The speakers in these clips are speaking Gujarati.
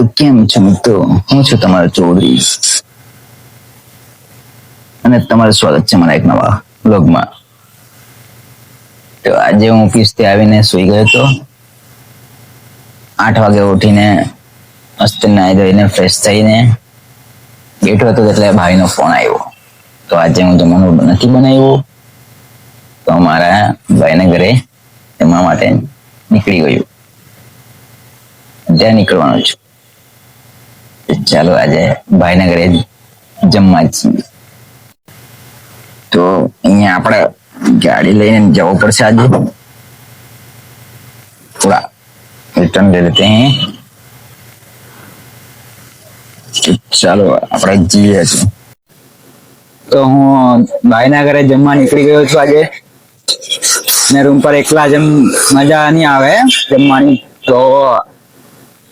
તો કેમ છો મિત્રો? હું છું તમારો ચૌધરી. અને તમારું સ્વાગત છે મારા એક નવા બ્લોગમાં તો આજે હું ઓફિસથી આવીને સુઈ ગયો હતો. આઠ વાગે ઉઠીને મસ્ત નાહી ધોઈને ફ્રેશ થઈને બેઠો હતો એટલે ભાઈનો ફોન આવ્યો. તો આજે હું જમવાનું નથી બનાવ્યું. તો મારા ભાઈના ઘરે જમવા માટે નીકળી ગયું. ત્યાં નીકળવાનું છું. ચાલો આજે ભાઈના જમવા છીએ. તો અહીંયા આપણે ગાડી લઈને જવું પડશે આજે. થોડા રિટર્ન લઈ લેતે હે. ચાલો આપણે જઈએ છીએ તો હું ભાઈના જમવા નીકળી ગયો છું આજે. ને રૂમ પર એકલા જમ મજા નહીં આવે જમવાની. તો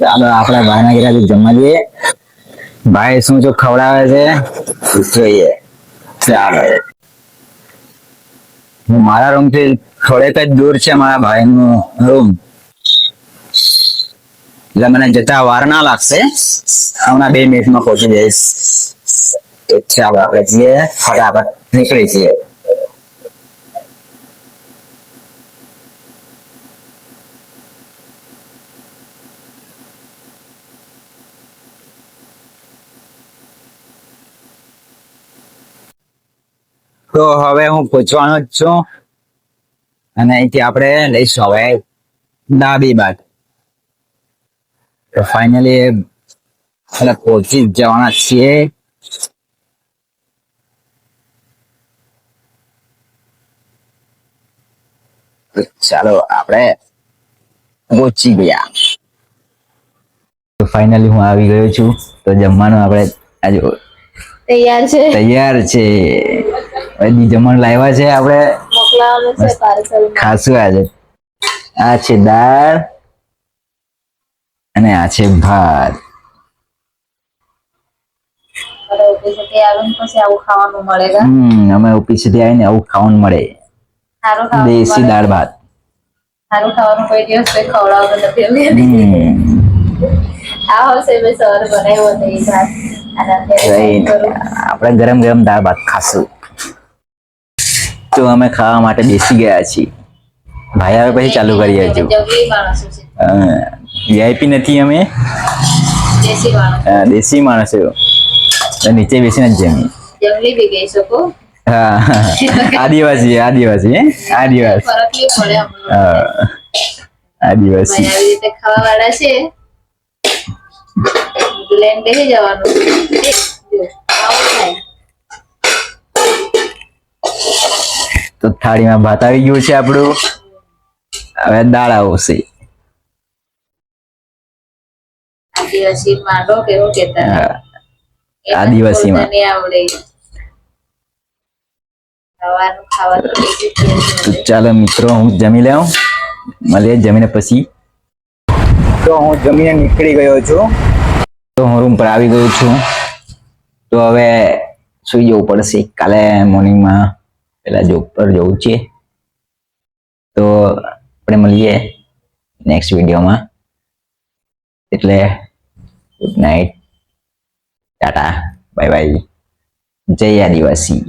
આપણે ભાઈના ઘરે જમવા જઈએ. ભાઈ શું શું ખવડાવે છે? જોઈએ. ચાલો. હું મારા રૂમથી થોડેક જ દૂર છે મારા ભાઈ નું રૂમ એટલે મને જતા વાર ના લાગશે. હમણાં બે મિનિટમાં પહોંચી જઈશ. ચાલો આપણે જઈએ. ફટાફટ નીકળી જઈએ. તો હવે હું પૂછવાનો જ છું. અને અહીંથી આપણે લઈશું હવે ડાબી બાદ. તો ફાઇનલી એટલે પહોંચી જવાના છીએ. ચાલો આપણે પહોંચી ગયા. તો ફાઇનલી હું આવી ગયો છું. તો જમવાનું આપણે આજે તૈયાર છે. તૈયાર છે. હવે જમવાનું લાવ્યા છે આપણે. ખાસું આજે આ છે દાળ અને આ છે ભાત. અમે ઓફિસથી આવીને આવું ખાવાનું મળે. દેશી દાળ ભાત. સારું ખાવાનું કોઈ દિવસ ખવડાવતો નથી. આપણે ગરમ ગરમ દાળ ભાત ખાશું. તો અમે ખાવા માટે બેસી ગયા છીએ. ભાઈ આવે પછી ચાલુ કરીએ છે. વીઆઈપી નથી અમે. દેશી માણસો. નીચે બેસીને જ જમી હા આદિવાસી આદિવાસી હે? આદિવાસી. આદિવાસી. ખાવા વાળા છે. બેસી જવાનું. તો થાળીમાં ભાત આવી ગયું છે આપણું. હવે દાળ આવશે. આદિવાસી. ચાલો મિત્રો હું જમી લઉં. મળીએ જમીને પછી. તો હું જમીને નીકળી ગયો છું. તો હું રૂમ પર આવી ગયો છું. તો હવે સુઈ જવું પડશે. કાલે મોર્નિંગમાં પેલા જોબ પર જવું છે. તો આપણે મળીએ નેક્સ્ટ વિડીયોમાં એટલે good night tata bye bye જય આદિવાસી.